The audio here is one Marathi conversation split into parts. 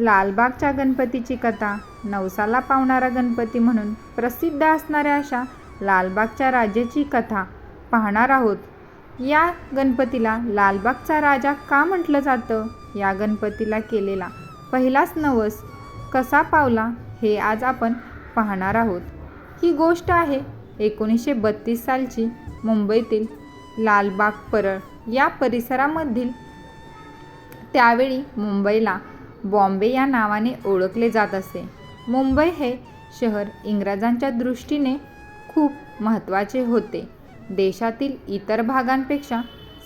लालबागच्या गणपतीची कथा नवसाला पावणारा गणपती म्हणून प्रसिद्ध असणाऱ्या अशा लालबागच्या राजाची कथा पाहणार आहोत. या गणपतीला लालबागचा राजा का म्हटलं जातं? या गणपतीला केलेला पहिलाच नवस कसा पावला हे आज आपण पाहणार आहोत. ही गोष्ट आहे एकोणीसशे बत्तीस सालची मुंबईतील लालबाग परळ या परिसरामधील. त्यावेळी मुंबईला बॉम्बे या नावाने ओळखले जात असे. मुंबई हे शहर इंग्रजांच्या दृष्टीने खूप महत्त्वाचे होते. देशातील इतर भागांपेक्षा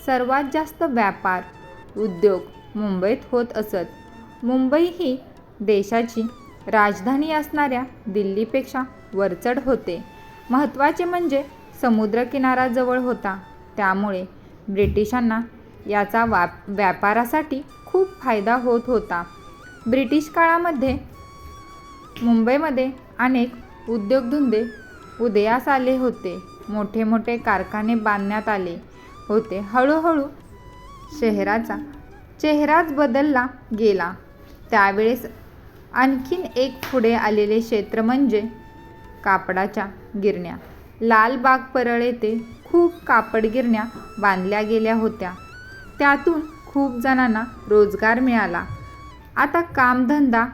सर्वात जास्त व्यापार उद्योग मुंबईत होत असत. मुंबई ही देशाची राजधानी असणाऱ्या दिल्लीपेक्षा वरचढ होते. महत्त्वाचे म्हणजे समुद्रकिनाराजवळ होता. त्यामुळे ब्रिटिशांना याचा वाप व्यापारासाठी खूप फायदा होत होता. ब्रिटिश काळामध्ये मुंबईमध्ये अनेक उद्योगधंदे उदयास आले होते. मोठे मोठे कारखाने बांधण्यात आले होते. हळूहळू शहराचा चेहराच बदलला गेला. त्यावेळेस आणखीन एक पुढे आलेले क्षेत्र म्हणजे कापडाच्या गिरण्या. लालबाग परळ येथे खूप कापड गिरण्या बांधल्या गेल्या होत्या. त्यातून खूप जणांना रोजगार मिळाला. आता कामधंदा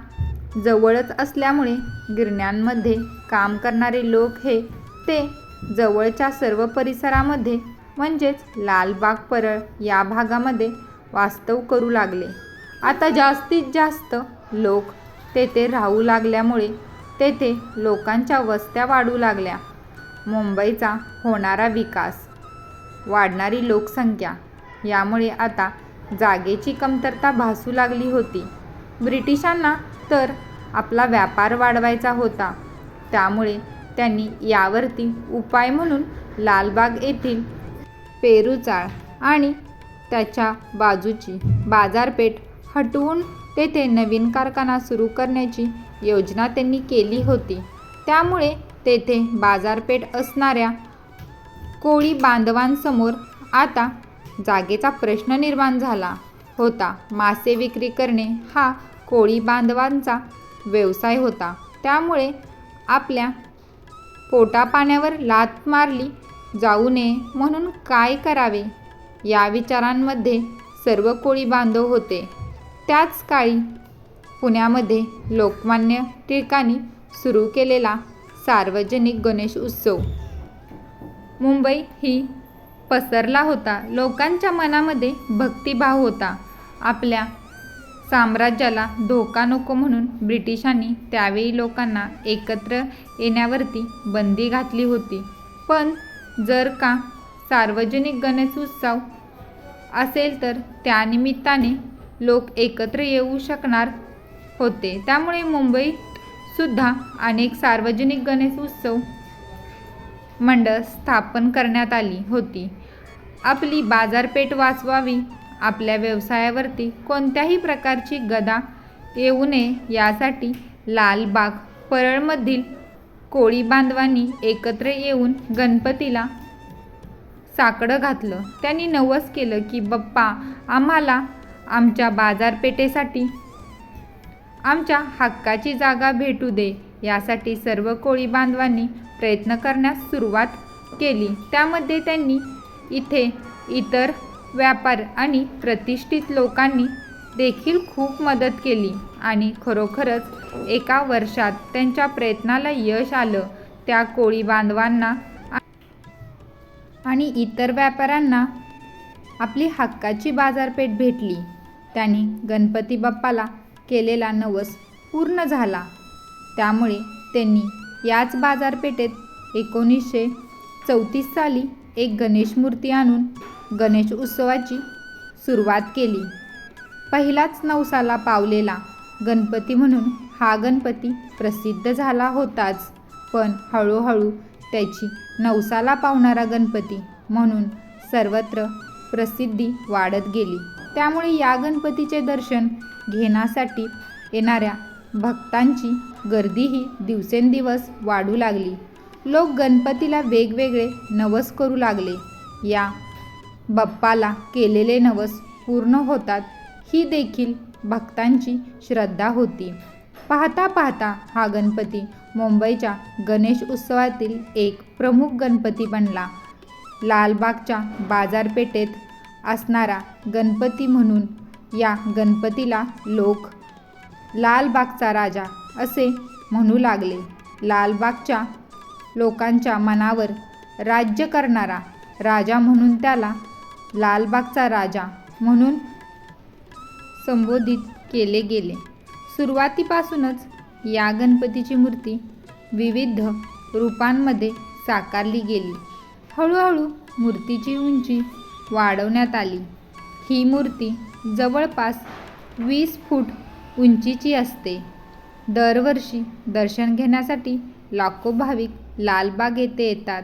जवळच असल्यामुळे गिरण्यांमध्ये काम करणारे लोक हे ते जवळच्या सर्व परिसरामध्ये म्हणजेच लालबाग परळ या भागामध्ये वास्तव करू लागले. आता जास्तीत जास्त लोक तेथे राहू लागल्यामुळे तेथे लोकांच्या वस्त्या वाढू लागल्या. मुंबईचा होणारा विकास वाढणारी लोकसंख्या यामुळे आता जागेची कमतरता भासू लागली होती. ब्रिटिशांना तर आपला व्यापार वाढवायचा होता. त्यामुळे त्यांनी यावरती उपाय म्हणून लालबाग येथील पेरूचाळ आणि त्याच्या बाजूची बाजारपेठ हटवून तेथे नवीन कारखाना सुरू करण्याची योजना त्यांनी केली होती. त्यामुळे तेथे बाजारपेठ असणाऱ्या कोळी बांधवांसमोर आता जागेचा प्रश्न निर्माण झाला होता. मासे विक्री करणे हा कोळी बांधवांचा व्यवसाय होता. त्यामुळे आपल्या पोटापाण्यावर लात मारली जाऊ नये म्हणून काय करावे? या विचारांमध्ये सर्व कोळी बांधव होते. त्याच काळी पुण्यामध्ये लोकमान्य टिळकांनी सुरू केलेला सार्वजनिक गणेश उत्सव. मुंबई ही पसरला होता. लोकांच्या मनामध्ये भक्तिभाव होता. आपल्या साम्राज्याला धोका नको म्हणून ब्रिटिशांनी त्यावेळी लोकांना एकत्र येण्यावरती बंदी घातली होती. पण जर का सार्वजनिक गणेश उत्सव असेल तर त्यानिमित्ताने लोक एकत्र येऊ शकणार होते. त्यामुळे मुंबईत सुद्धा अनेक सार्वजनिक गणेश उत्सव मंडळ स्थापन करण्यात आली होती. आपली बाजारपेठ वाचवावी आपल्या व्यवसायावरती कोणत्याही प्रकारची गदा येऊ नये यासाठी लालबाग परळमधील कोळी बांधवांनी एकत्र येऊन गणपतीला साकडं घातलं. त्यांनी नवस केलं की बाप्पा आम्हाला आमच्या बाजारपेठेसाठी आमच्या हक्काची जागा भेटू दे. यासाठी सर्व कोळी बांधवांनी प्रयत्न करण्यास सुरुवात केली. त्यामध्ये त्यांनी इथे इतर व्यापार आणि प्रतिष्ठित लोकांनी देखील खूप मदत केली आणि खरोखरच एका वर्षात त्यांच्या प्रयत्नाला यश आलं त्या कोळी बांधवांना आणि इतर व्यापाऱ्यांना आपली हक्काची बाजारपेठ भेटली. त्यांनी गणपती बाप्पाला केलेला नवस पूर्ण झाला. त्यामुळे त्यांनी याच बाजारपेठेत एकोणीसशे चौतीस साली एक गणेश मूर्ती आणून गणेश उत्सवाची सुरुवात केली. पहिलाच नवसाला पावलेला गणपती म्हणून हा गणपती प्रसिद्ध झाला होताच. पण हळूहळू त्याची नवसाला पावणारा गणपती म्हणून सर्वत्र प्रसिद्धी वाढत गेली. त्यामुळे या गणपतीचे दर्शन घेण्यासाठी येणाऱ्या भक्तांची गर्दीही दिवसेंदिवस वाढू लागली. लोक गणपतीला वेगवेगळे नवस करू लागले. या बाप्पाला केलेले नवस पूर्ण होतात ही देखील भक्तांची श्रद्धा होती. पाहता पाहता हा गणपती मुंबईच्या गणेश उत्सवातील एक प्रमुख गणपती बनला. लालबागच्या बाजारपेठेत असणारा गणपती म्हणून या गणपतीला लोक लालबागचा राजा असे म्हणू लागले. लालबागच्या लोकांच्या मनावर राज्य करणारा राजा म्हणून त्याला लालबागचा राजा म्हणून संबोधित केले गेले. सुरुवातीपासूनच या गणपतीची मूर्ती विविध रूपांमध्ये साकारली गेली. हळूहळू मूर्तीची उंची वाढवण्यात आली. ही मूर्ती जवळपास वीस फूट उंचीची असते. दरवर्षी दर्शन घेण्यासाठी लाखो भाविक लालबाग येथे येतात.